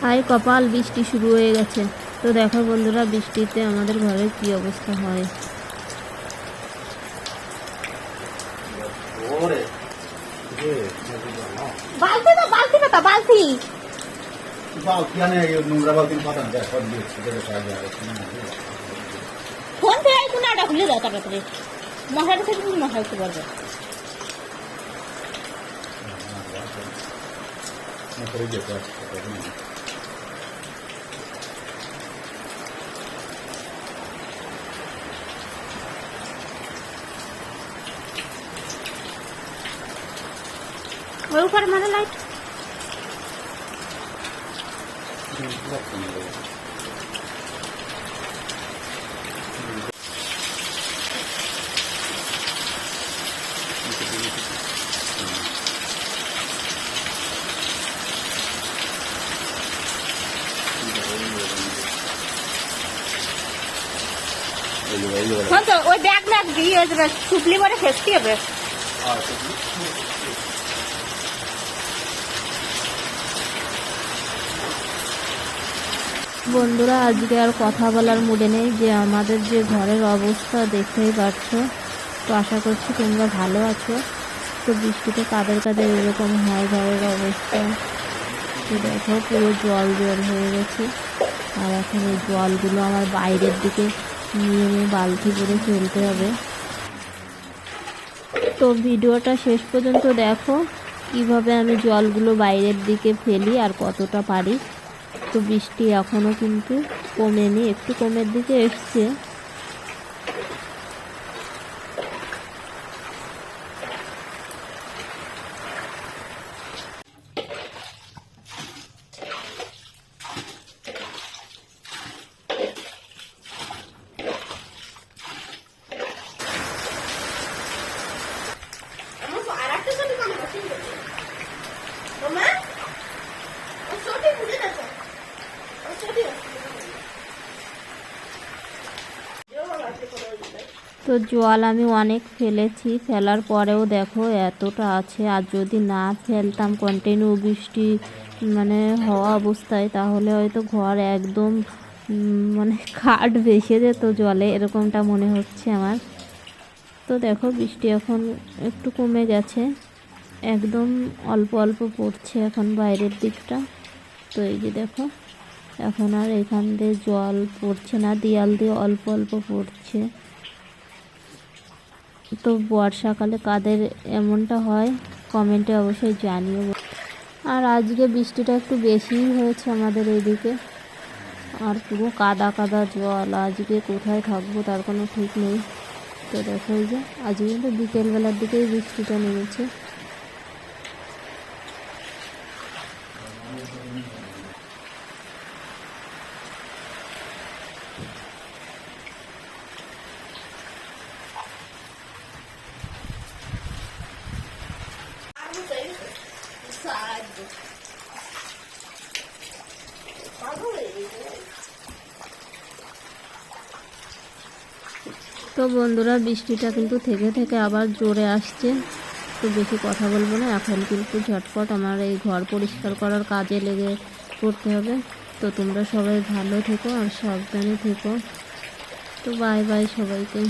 High কপাল বৃষ্টি শুরু হয়ে গেছে তো দেখো বন্ধুরা বৃষ্টিতে আমাদের ঘরের কি অবস্থা হয় বালতি তো বালতি পাতা বালতি ফোন থেকে কোনো আটা খুলে দাও তাড়াতাড়ি মশারি থেকে তুমি মশা উঠতে পারবে করে যেতে ওই উপরে লাইট হ্যাঁ তো ওই ব্যাগ ব্যাগ দিয়ে সুপলি করে ফেসতে হবে। বন্ধুরা, আজকে আর কথা বলার মুডে নেই যে আমাদের যে ঘরের অবস্থা দেখতেই পাচ্ছ। তো আশা করছি তোমরা ভালো আছো। তো বৃষ্টিতে কাদের কাদের এরকম হয় ঘরের অবস্থা? তো দেখো, পুরো জল জল হয়ে গেছে। আর এখন এই জলগুলো আমার বাইরের দিকে নিয়ে নিয়ে বালতি করে ফেলতে হবে। তো ভিডিওটা শেষ পর্যন্ত দেখো, কীভাবে আমি জলগুলো বাইরের দিকে ফেলি আর কতটা পারি। তো বৃষ্টি এখনও কিন্তু কমেনি একটু কমের দিকে এসছে। তো জল আমি অনেক ফেলেছি, ফেলার পরেও দেখো এতটা আছে। আর যদি না ফেলতাম কন্টিনিউ বৃষ্টি মানে হওয়া অবস্থায়, তাহলে হয়তো ঘর একদম মানে খাট ভেসে যেত জলে, এরকমটা মনে হচ্ছে আমার। তো দেখো বৃষ্টি এখন একটু কমে গেছে, একদম অল্প অল্প পড়ছে এখন বাইরের দিকটা। তো এই যে দেখো, এখন আর এখান দিয়ে জল পড়ছে না, দেয়াল দিয়ে অল্প অল্প পড়ছে। তো বর্ষাকালে কাদের এমনটা হয়, কমেন্টে অবশ্যই জানিও। আর আজকে বৃষ্টিটা একটু বেশিই হয়েছে আমাদের এইদিকে আর পুরো কাদা কাদা জল, আজকে কোথায় থাকব তার কোনো ঠিক নেই। তো দেখো যে, আজকে কিন্তু বিকেলবেলার দিকেই বৃষ্টিটা নেমেছে। তো বন্ধুরা, বৃষ্টিটা কিন্তু থেকে থেকে আবার জোরে আসছে। তো বেশি কথা বলব না, এখন কিন্তু ঝটপট আমার এই ঘর পরিষ্কার করার কাজে লেগে পড়তে হবে। তো তোমরা সবাই ভালো থেকো আর সাবধানে থেকো। তো বাই বাই সবাইকে।